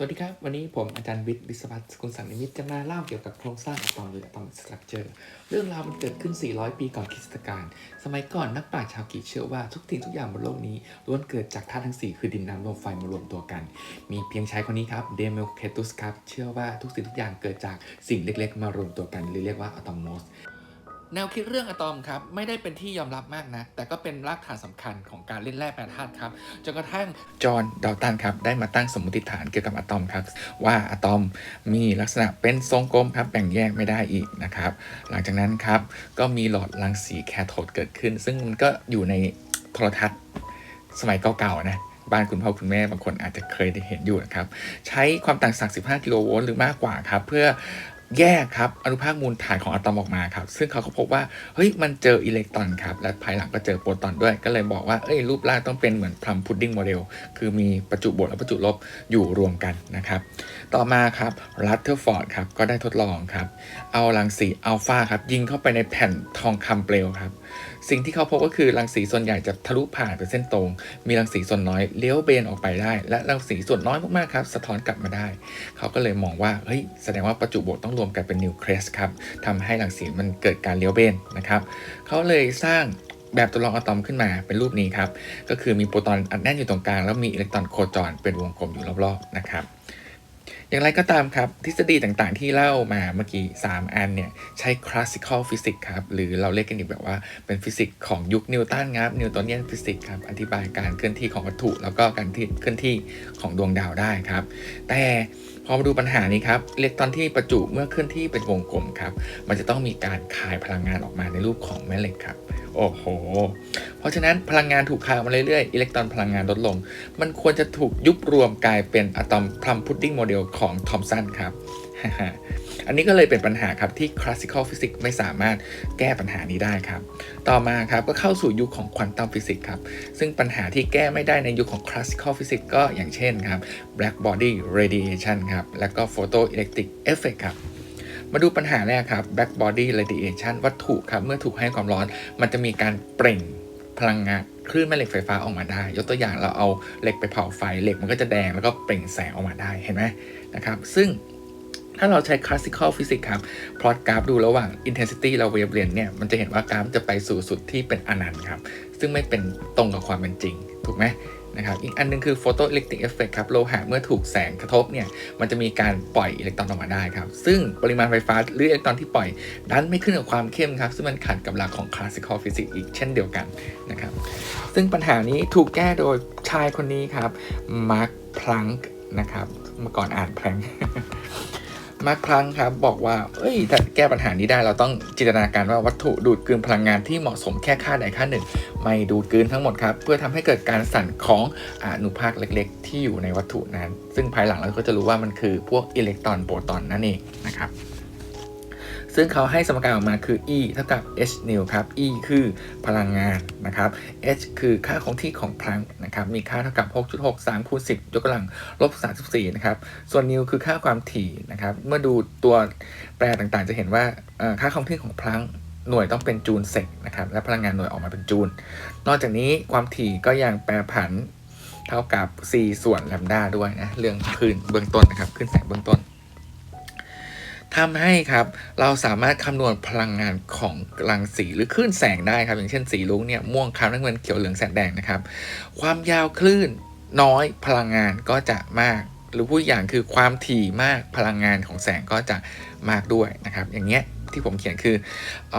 สวัสดีครับ วันนี้ผมอาจารย์วิทย์วิศวัตสกุลสังนิมิตจะมาเล่าเกี่ยวกับโครงสร้างอะตอมหรืออะตอมสตรัคเจอร์เรื่องราวมันเกิดขึ้น 400 ปีก่อนคริสตกาลสมัยก่อนนักปราชญ์ชาวกรีกเชื่อว่าทุกสิ่งทุกอย่างบนโลกนี้ล้วนเกิดจากธาตุทั้ง 4 คือดินน้ำลมไฟมารวมตัวกัน มีเพียงชายคนนี้ครับเดเมลเคตุสครับเชื่อว่าทุกสิ่งทุกอย่างเกิดจากสิ่งเล็กๆ มารวมตัวกันหรือเรียกว่าอะตอมโมส แนวคิดเรื่องอะตอมครับไม่ได้เป็นที่ยอมรับมากนะ แต่ก็เป็นรากฐานสำคัญของการเล่นแร่แปรธาตุครับจนกระทั่งจอห์นดาวตันครับได้มาตั้งสมมติฐานเกี่ยวกับอะตอมครับ ว่าอะตอมมีลักษณะเป็นทรงกลมครับแบ่งแยกไม่ได้อีกนะครับ หลังจากนั้นครับก็มีหลอดรังสีแคโทดเกิดขึ้น ซึ่งมันก็อยู่ในโทรทัศน์สมัยเก่าๆนะบ้านคุณพ่อคุณแม่บางคนอาจจะเคยได้เห็นอยู่นะครับ ใช้ความต่างศักย์15 กิโลโวลต์หรือมากกว่าครับ เพื่อ แยกครับอนุภาคมูลฐานของอะตอมออกมาครับ ซึ่งเขาก็พบว่าเฮ้ยมันเจออิเล็กตรอนครับ และภายหลังก็เจอโปรตอนด้วย ก็เลยบอกว่าเอ้ยรูปร่างต้องเป็นเหมือนพลัมพุดดิ้งโมเดลคือมีประจุบวกและประจุลบอยู่รวมกันนะครับ ต่อมาครับรัตเทอร์ฟอร์ดครับก็ได้ทดลองครับ เอารังสีอัลฟาครับยิงเข้าไปในแผ่นทองคำเปลวครับ สิ่งที่เขาพบก็คือรังสีส่วนใหญ่จะทะลุผ่านเป็นเส้นตรง มีรังสีส่วนน้อยเลี้ยวเบนออกไปได้ และรังสีส่วนน้อยมากๆครับสะท้อนกลับมาได้ เขาก็เลยมองว่าเฮ้ยแสดงว่าประจุบวกต้องรวมกันเป็นนิวเคลียสครับทำให้รังสีมันเกิดการเลี้ยวเบนนะครับเขาเลยสร้างแบบตัวรองอะตอมขึ้นมาเป็นรูปนี้ครับ ก็คือมีโปรตอนอัดแน่นอยู่ตรงกลาง แล้วมีอิเล็กตรอนโคจรเป็นวงกลมอยู่รอบๆนะครับ อย่างไรก็ตามครับ ทฤษฎีต่างๆ ที่เล่ามาเมื่อกี้ 3 อันเนี่ย ใช้ classical physics ครับ หรือเราเรียกกันอีกแบบว่าเป็นฟิสิกส์ของยุคนิวตันครับนิวตันเนียนฟิสิกส์ครับ อธิบายการเคลื่อนที่ของวัตถุ แล้วก็การเคลื่อนที่ของดวงดาวได้ครับ แต่ พอมาดูปัญหานี้ครับอิเล็กตรอนที่ประจุเมื่อเคลื่อนที่เป็นวงกลมครับ มันจะต้องมีการคายพลังงานออกมาในรูปของแม่เหล็กครับ โอ้โห เพราะฉะนั้นพลังงานถูกคายออกมาเรื่อยๆอิเล็กตรอนพลังงานลดลง มันควรจะถูกยุบรวมกลายเป็นอะตอมพลัมพุดดิ้งโมเดลของทอมสันครับ อันนี้ก็เลยเป็นปัญหาครับที่ classical physics ไม่สามารถแก้ปัญหานี้ได้ครับ ต่อมาครับก็เข้าสู่ยุคของควอนตัมฟิสิกส์ครับ ซึ่งปัญหาที่แก้ไม่ได้ในยุคของ classical physics ก็อย่างเช่นครับ black body radiation ครับ แล้วก็ photoelectric effect ครับมาดูปัญหาแรกครับ black body radiation วัตถุครับ เมื่อถูกให้ความร้อน มันจะมีการเปล่งพลังงานคลื่นแม่เหล็กไฟฟ้าออกมาได้ ยกตัวอย่างเราเอาเหล็กไปเผาไฟเหล็กมันก็จะแดงแล้วก็เปล่งแสงออกมาได้เห็นไหมนะครับ ซึ่ง ถ้าเราใช้ classical physics ครับ พลอตกราฟดูระหว่าง intensity และ wavelength เนี่ย มันจะเห็นว่ากราฟจะไปสู่สุดที่เป็นอนันต์ครับ ซึ่งไม่เป็นตรงกับความเป็นจริง ถูกไหมนะครับ อีกอันหนึงคือ photoelectric effect ครับ โลหะเมื่อถูกแสงกระทบเนี่ย มันจะมีการปล่อยอิเล็กตรอนออกมาได้ครับ ซึ่งปริมาณไฟฟ้าหรืออิเล็กตรอนที่ปล่อยดันไม่ขึ้นกับความเข้มครับ ซึ่งมันขัดกับหลักของ classical physics อีกเช่นเดียวกันนะครับ ซึ่งปัญหานี้ถูกแก้โดยชายคนนี้ครับ มาร์ค พลังก์นะครับ เมื่อก่อนอ่านแพลง มากครั้งครับบอกว่าเอ้ยถ้าแก้ปัญหานี้ได้เราต้องจินตนาการว่าวัตถุดูดกลืนพลังงานที่เหมาะสมแค่ค่าใดค่าหนึ่ง ไม่ดูดกลืนทั้งหมดครับ เพื่อทำให้เกิดการสั่นของอนุภาคเล็กๆ ที่อยู่ในวัตถุนั้น ซึ่งภายหลังเราก็จะรู้ว่ามันคือพวกอิเล็กตรอนโปรตอนนั่นเองนะครับ ซึ่งเขาให้สมการออกมาคือ E เท่ากับ h นิวครับ E คือพลังงานนะครับ h คือค่าคงที่ของพลังนะครับ มีค่าเท่ากับ 6.6 3คูณ10 ยกกำลังลบ34 นะครับ ส่วนนิวคือค่าความถี่นะครับ เมื่อดูตัวแปรต่างๆ จะเห็นว่าค่าคงที่ของพลังหน่วยต้องเป็นจูลเซกนะครับ และพลังงานหน่วยออกมาเป็นจูล นอกจากนี้ความถี่ก็ยังแปรผันเท่ากับ c ส่วนแลมดาด้วยนะ เรื่องพื้นเบื้องต้นนะครับ ขึ้นแสงเบื้องต้น ทำให้ครับเราสามารถคำนวณพลังงานของรังสีหรือคลื่นแสงได้ครับ อย่างเช่นสีรุ้งเนี่ยม่วงครามน้ำเงินเขียวเหลืองแสดแดงนะครับ ความยาวคลื่นน้อยพลังงานก็จะมาก หรือพูดอย่างคือความถี่มากพลังงานของแสงก็จะมากด้วยนะครับ อย่างเงี้ยที่ผมเขียนคืออ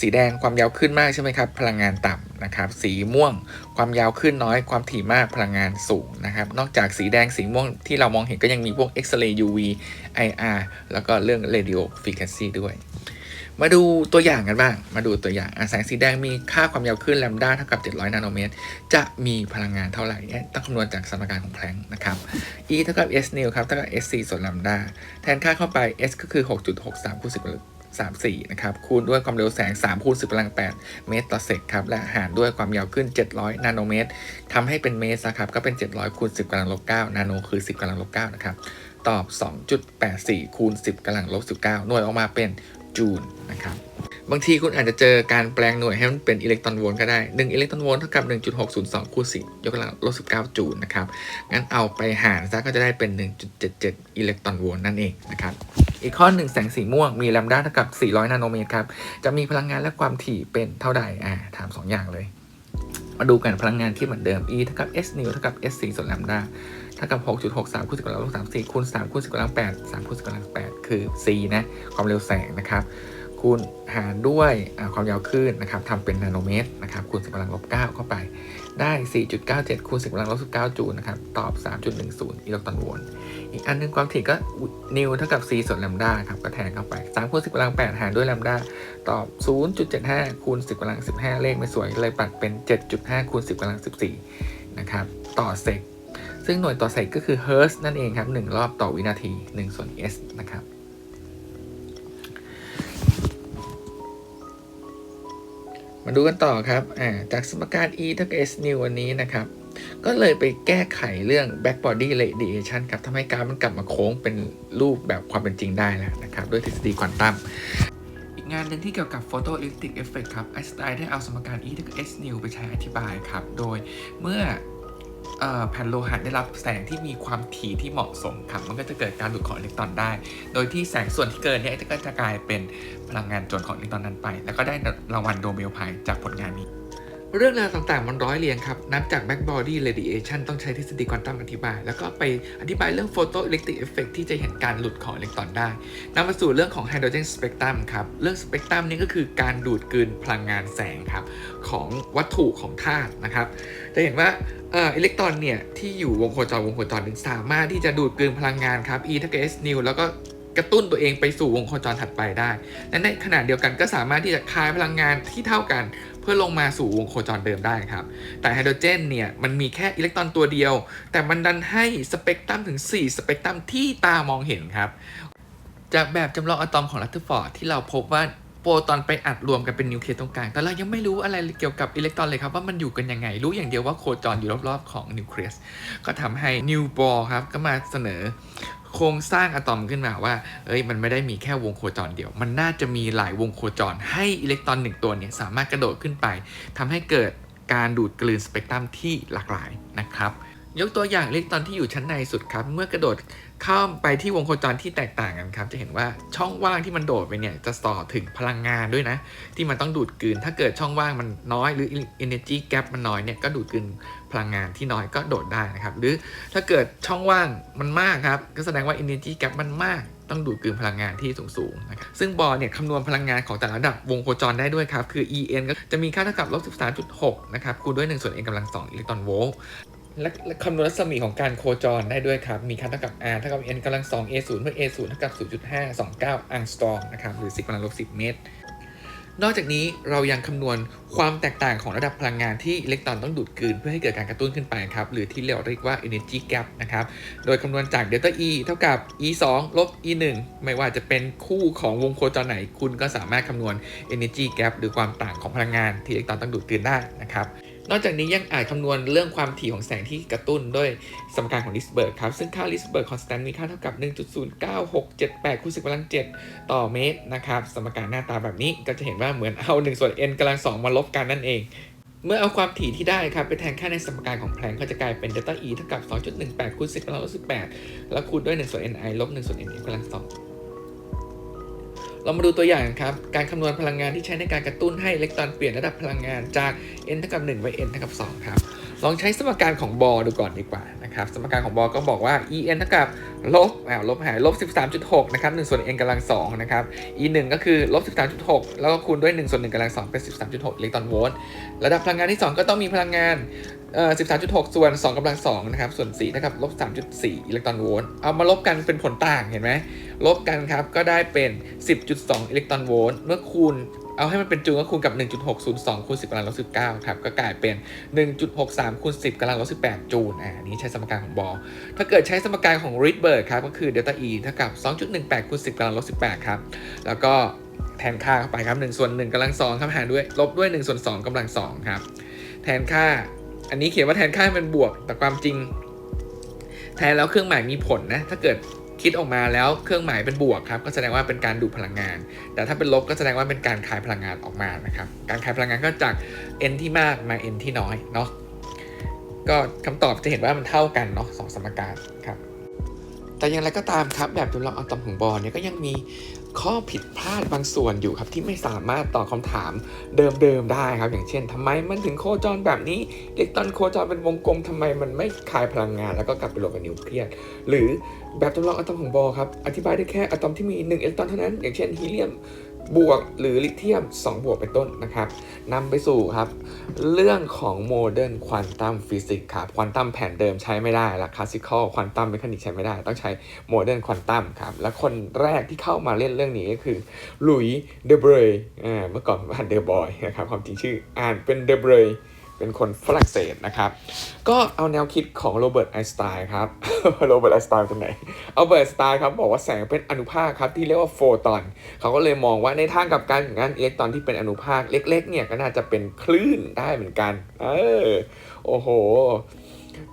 สีแดงความยาวขึ้นมากใช่ไหมครับ พลังงานต่ำนะครับ สีม่วงความยาวขึ้นน้อย ความถี่มากพลังงานสูงนะครับ นอกจากสีแดงสีม่วงที่เรามองเห็นก็ยังมีพวกเอ็กซเรย์ UV IR แล้วก็เรื่อง radio frequency ด้วย มาดูตัวอย่างกันบ้าง มาดูตัวอย่างแสงสีแดงมีค่าความยาวคลื่นแลมด้าเท่ากับ 700 นาโนเมตร จะมีพลังงานเท่าไหร่เนี่ยต้องคำนวณจากสมการของแพลงนะครับ E เท่ากับ s new ครับเท่ากับ sc ส่วนแลมด้าแทนค่าเข้าไป s ก็คือ 6.63คูณ10 34 นะครับ คูณด้วยความเร็วแสง 3 คูณ 10กำลัง 8 เมตรต่อเซกครับ และหารด้วยความยาวขึ้น 700 นาโนเมตรทำให้เป็นเมตรนะครับ ก็เป็น 700 คูณ 10กำลังลบ9นาโนคือ 10กำลังลบ9นะครับ ตอบ 2.84 คูณ 10กำลังลบ 19 หน่วยออกมาเป็นจูลนะครับ บางทีคุณอาจจะเจอการแปลงหน่วยให้มันเป็นอิเล็กตรอนโวลต์ก็ได้ 1 อิเล็กตรอนโวลต์เท่ากับ 1.602 คูณ 10 ยกกำลังลบ 19 จูลนะครับ งั้นเอาไปหารซะก็จะได้เป็น 1.77 อิเล็กตรอนโวลต์นั่นเองนะครับ อีกข้อหนึ่งแสงสีม่วงมีแลมด้าเท่ากับ 400 นาโนเมตรครับ จะมีพลังงานและความถี่เป็นเท่าใด อ่า ถาม 2 อย่างเลย มาดูกันพลังงานที่เหมือนเดิม e เท่ากับ s นิวเท่ากับ s 4ส่วนลัมดาเท่ากับ6.63คูณ10กำลังลบ34คูณ3คูณ10กำลัง8 3คูณ10กำลัง8คือ c นะความเร็วแสงนะครับคูณหารด้วยความยาวคลื่นนะครับทำเป็นนาโนเมตรนะครับคูณ10กำลังลบ9เข้าไป ได้ 4.97 คูณ 10กำลังลบ19 จูลนะครับ ตอบ 3.10 อิเล็กตรอนโวลต์ อีกอันหนึงความถี่ก็นิวเท่ากับ c ส่วนแลมดาครับ ก็แทนเข้าไป 3 คูณ 10กำลัง 8 หารด้วยแลมดา ตอบ 0.75 คูณ 10กำลัง 15 เลขไม่สวยเลยปัดเป็น 7.5 คูณ 10กำลัง 14 นะครับ ต่อเซก ซึ่งหน่วยต่อเซกก็คือเฮิร์ตนั่นเองครับ 1 รอบต่อวินาที 1 ส่วน s นะครับ มาดูกันต่อครับอ่าจากสมการ e เท่ากับ s new วันนี้นะครับ ก็เลยไปแก้ไขเรื่อง back body radiation ครับทำให้การมันกลับมาโค้งเป็นรูปแบบความเป็นจริงได้แล้วนะครับ ด้วยทฤษฎีควอนตัมอีกงานหนึ่งที่เกี่ยวกับ photoelectric effect ครับไอน์สไตน์ได้เอาสมการ E เท่ากับ s new ไปใช้อธิบายครับ โดยเมื่อ แผ่นโลหะได้รับแสงที่มีความถี่ที่เหมาะสมครับมันก็จะเกิดการหลุดของอิเล็กตรอนได้ โดยที่แสงส่วนที่เกินเนี่ยก็จะกลายเป็นพลังงานจนของอิเล็กตรอนนั้นไป แล้วก็ได้รางวัลโดเบลไพรจากผลงานนี้ เรื่องราวต่างๆมันร้อยเรียงครับ นับจาก back body radiation ต้องใช้ทฤษฎีควอนตัมอธิบาย แล้วก็ไปอธิบายเรื่อง photoelectric effect ที่จะเห็นการหลุดของอิเล็กตรอนได้นำมาสู่เรื่องของ hydrogen spectrum ครับ เรื่อง spectrum นี้ก็คือการดูดกลืนพลังงานแสงครับ ของวัตถุของธาตุนะครับ จะเห็นว่าอิเล็กตรอนเนี่ย ที่อยู่วงโคจรวงโคจรนึงสามารถที่จะดูดกลืนพลังงานครับ e เท่ากับ s new แล้วก็ กระตุ้นตัวเองไปสู่วงโคจรถัดไปได้และในขณะเดียวกันก็สามารถที่จะคายพลังงานที่เท่ากัน เพื่อลงมาสู่วงโคจรเดิมได้ครับ แต่ไฮโดรเจนเนี่ยมันมีแค่อิเล็กตรอนตัวเดียว แต่มันดันให้สเปกตรัมถึง 4 สเปกตรัมที่ตามองเห็นครับ จากแบบจำลองอะตอมของลัตเทอร์ฟอร์ดที่เราพบว่า โปรตอนไปอัดรวมกันเป็นนิวเคลียสตรงกลาง แต่เรายังไม่รู้อะไรเกี่ยวกับอิเล็กตรอนเลยครับว่ามันอยู่กันยังไง รู้อย่างเดียวว่าโคจรอยู่รอบๆของนิวเคลียส ก็ทำให้นิวบอร์ครับก็มาเสนอโครงสร้างอะตอมขึ้นมาว่า เอ้ย มันไม่ได้มีแค่วงโคจรเดียว มันน่าจะมีหลายวงโคจร ให้อิเล็กตรอนหนึ่งตัวเนี่ยสามารถกระโดดขึ้นไปทำให้เกิดการดูดกลืนสเปกตรัมที่หลากหลายนะครับ ยกตัวอย่างเล็กตอนที่อยู่ชั้นในสุดครับ เมื่อกระโดดเข้าไปที่วงโคจรที่แตกต่างกันครับ จะเห็นว่าช่องว่างที่มันโดดไปเนี่ยจะส่อถึงพลังงานด้วยนะ ที่มันต้องดูดกลืน ถ้าเกิดช่องว่างมันน้อยหรือ energy gap มันน้อยเนี่ยก็ดูดกลืนพลังงานที่น้อยก็โดดได้นะครับ หรือถ้าเกิดช่องว่างมันมากครับ ก็แสดงว่า energy gap มันมากต้องดูดกลืนพลังงานที่สูงๆนะครับซึ่งบอลเนี่ยคำนวณพลังงานของแต่ละระดับวงโคจรได้ด้วยครับ คือ en ก็จะมีค่าเท่ากับลบ13.6นะครับ คูณด้วย1ส่วน n กำลัง2อิเล็กตรอนโวลต์ และคำนวณรัศมีของการโคจรได้ด้วยครับ มีค่าเท่ากับ r เท่ากับ n กำลัง 2 a 0เมื่อ a 0เท่ากับ 0.529 อังสตรองนะครับ หรือ 10กำลังลบ10 เมตร นอกจากนี้เรายังคำนวณความแตกต่างของระดับพลังงานที่อิเล็กตรอนต้องดูดกลืนเพื่อให้เกิดการกระตุ้นขึ้นไปครับ หรือที่เราเรียกว่า energy gap นะครับ โดยคำนวณจาก delta e เท่ากับ e 2ลบ e 1ไม่ว่าจะเป็นคู่ของวงโคจรไหน คุณก็สามารถคำนวณ energy gap หรือความต่างของพลังงานที่อิเล็กตรอนต้องดูดกลืนได้นะครับ นอกจากนี้ยังอาจคำนวณเรื่องความถี่ของแสงที่กระตุ้นด้วยสมการของลิสเบิร์กครับ ซึ่งค่าลิสเบิร์กคอนสแตนต์มีค่าเท่ากับ 1.09678คูณ10กำลัง 7 ต่อเมตรนะครับ สมการหน้าตาแบบนี้ก็จะเห็นว่าเหมือนเอา 1 ส่วน n กำลัง 2 มาลบกันนั่นเอง เมื่อเอาความถี่ที่ได้ครับ ไปแทนค่าในสมการของแพลงก็จะกลายเป็นเดลต้า e เท่ากับ 2.18คูณ10กำลัง18แล้วคูณด้วย1ส่วน ni ลบ1ส่วน n กำลัง2 เรามาดูตัวอย่างครับ การคำนวณพลังงานที่ใช้ในการกระตุ้นให้อิเล็กตรอนเปลี่ยนระดับพลังงานจาก n เท่ากับ1ไป n เท่ากับ2ครับ ลองใช้สมการของบอดูก่อนดีกว่านะครับ สมการของบอก็บอกว่า e n เท่ากับลบอ่าลบหายลบ13.6นะครับ1ส่วน n กำลัง2นะครับ e 1ก็คือลบ13.6 แล้วก็คูณด้วย1ส่วน1กำลัง2เป็น 13.6อิเล็กตรอนโวลต์ ระดับพลังงานที่ 2 ก็ต้องมีพลังงานเอ่อ13.6 ส่วน 2กำลัง2นะครับ ส่วน4เท่ากับลบ3.4อิเล็กตรอนโวลต์ เอามาลบกันเป็นผลต่างเห็นไหม ลบกันครับ ก็ได้เป็น 10.2 อิเล็กตรอนโวลต์ เมื่อคูณ เอาให้มันเป็นจูลก็คูณกับ 1.602คูณ10กำลังลบ19ครับ ก็กลายเป็น 1.63คูณ10กำลังลบ18 จูล อ่า นี้ใช้สมการของบอลถ้าเกิดใช้สมการของริดเบิร์กครับ ก็คือเดลต้า E เท่ากับ 2.18คูณ10กำลังลบ18 ครับ แล้วก็แทนค่าเข้าไปครับ1ส่วน1กำลัง2ครับหารด้วย ลบด้วย1ส่วน2กำลัง2ครับ แทนค่า อันนี้เขียนว่าแทนค่าให้มันบวก แต่ความจริง แทนแล้วเครื่องหมายมีผลนะ ถ้าเกิด คิดออกมาแล้วเครื่องหมายเป็นบวกครับก็แสดงว่าเป็นการดูดพลังงาน แต่ถ้าเป็นลบก็แสดงว่าเป็นการคายพลังงานออกมานะครับการคายพลังงานก็จาก n ที่มากมา n ที่น้อยเนาะก็คำตอบจะเห็นว่ามันเท่ากันเนาะสองสมการครับ แต่อย่างไรก็ตามครับ แบบจำลองอะตอมของบอลเนี่ยก็ยังมีข้อผิดพลาดบางส่วนอยู่ครับที่ไม่สามารถตอบคำถามเดิมๆได้ครับ อย่างเช่นทำไมมันถึงโคจรแบบนี้อิเล็กตรอนโคจรเป็นวงกลมทำไมมันไม่คายพลังงาน แล้วก็กลับไปรวมกับนิวเคลียสหรือแบบจำลองอะตอมของบอลครับอธิบายได้แค่อะตอมที่มี1อิเล็กตรอนเท่านั้น อย่างเช่นฮีเลียม บวกหรือลิเทียม 2 บวกเป็นต้นนะครับนำไปสู่ครับ เรื่องของโมเดิร์นควอนตัมฟิสิกส์ครับควอนตัมแผนเดิมใช้ไม่ได้ละคลาสสิคอลควอนตัมเมคานิกใช้ไม่ได้ ต้องใช้โมเดิร์นควอนตัมครับ และคนแรกที่เข้ามาเล่นเรื่องนี้ก็คือลุยเดเบรย์เมื่อก่อนอ่านเดอบอยนะครับความจริงชื่ออ่านเป็นเดเบรย์ เป็นคนฝรั่งเศสนะครับ ก็เอาแนวคิดของโรเบิร์ตไอน์สไตน์ครับ โรเบิร์ตไอน์สไตน์เป็นไหนเอาเบิร์ตสไตน์ครับบอกว่าแสงเป็นอนุภาคครับที่เรียกว่าโฟตอน เขาก็เลยมองว่าในทางกับกันอย่างนั้นอิเล็กตรอนที่เป็นอนุภาคเล็กๆเนี่ยก็น่าจะเป็นคลื่นได้เหมือนกัน เออ โอ้โห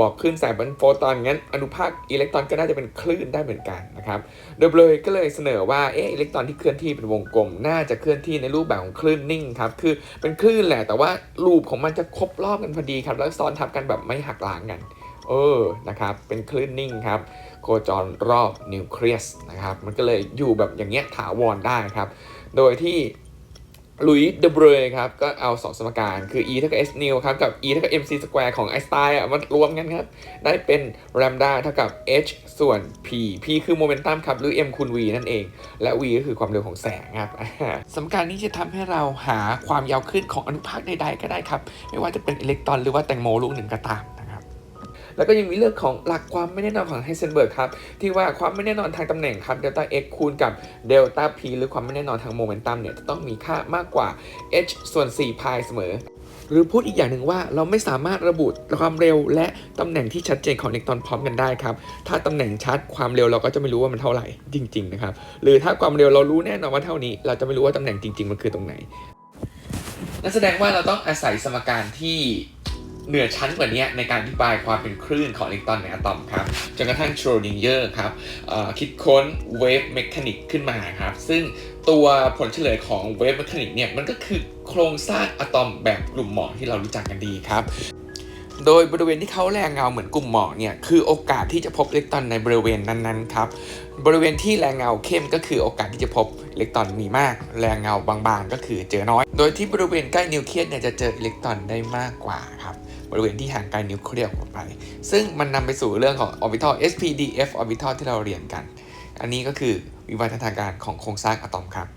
บอกคลื่นแสงเป็นโฟตอนงั้นอนุภาคอิเล็กตรอนก็น่าจะเป็นคลื่นได้เหมือนกันนะครับโดยเลยก็เลยเสนอว่าเอออิเล็กตรอนที่เคลื่อนที่เป็นวงกลม น่าจะเคลื่อนที่ในรูปแบบของคลื่นนิ่งครับคือเป็นคลื่นแหละแต่ว่ารูปของมันจะครบรอบกันพอดีครับแล้วซ้อนทับกันแบบไม่หักหล้างกันเออนะครับเป็นคลื่นนิ่งครับโคจรรอบนิวเคลียสนะครับมันก็เลยอยู่แบบอย่างเงี้ยถาวรได้ครับโดยที่ ลุยเดเบรย์ครับ ก็เอาสองสมการ คือ e เท่ากับ s new ครับ กับ e เท่ากับ mc square ของไอสไตน์อะมารวมกันครับ ได้เป็น lambda เท่ากับ h ส่วน p p คือโมเมนตัมครับ หรือ m คูณ v นั่นเอง และ v ก็คือความเร็วของแสงครับ สมการนี้จะทำให้เราหาความยาวขึ้นของอนุภาคใดๆก็ได้ครับ ไม่ว่าจะเป็นอิเล็กตรอนหรือว่าแตงโมลูกหนึ่งก็ตาม แล้วก็ยังมีเรื่องของหลักความไม่แน่นอนของไฮเซนเบิร์กครับ ที่ว่าความไม่แน่นอนทางตำแหน่งครับเดลต้า x คูณกับเดลต้า p หรือความไม่แน่นอนทางโมเมนตัมเนี่ยจะต้องมีค่ามากกว่า h ส่วน4พายเสมอ หรือพูดอีกอย่างหนึ่งว่าเราไม่สามารถระบุความเร็วและตำแหน่งที่ชัดเจนของอิเล็กตรอนพร้อมกันได้ครับ ถ้าตำแหน่งชัดความเร็วเราก็จะไม่รู้ว่ามันเท่าไหร่จริง ๆ นะครับ หรือถ้าความเร็วเรารู้แน่นอนว่าเท่านี้ เราจะไม่รู้ว่าตำแหน่งจริง ๆ มันคือตรงไหนนั่นแสดงว่าเราต้องอาศัยสมการที่ เหนือชั้นกว่านี้ในการอธิบายความเป็นคลื่นของอิเล็กตรอนในอะตอมครับจนกระทั่งโชรดิงเยอร์ครับคิดค้นเวฟเมคานิกขึ้นมาครับซึ่งตัวผลเฉลยของเวฟเมคานิกเนี่ยมันก็คือโครงสร้างอะตอมแบบกลุ่มหมอกที่เรารู้จักกันดีครับโดยบริเวณที่เขาแรงเงาเหมือนกลุ่มหมอกเนี่ยคือโอกาสที่จะพบอิเล็กตรอนในบริเวณนั้นๆครับบริเวณที่แรงเงาเข้มก็คือโอกาสที่จะพบอิเล็กตรอนมีมาก แรงเงาบางๆ ก็คือเจอน้อย โดยที่บริเวณใกล้นิวเคลียสเนี่ยจะเจออิเล็กตรอนได้มากกว่าครับ บริเวณที่ห่างไกลนิวเคลียสออกไป ซึ่งมันนำไปสู่เรื่องของ orbital spdf orbital ที่เราเรียนกัน อันนี้ก็คือวิวัฒนาการของโครงสร้างอะตอมครับ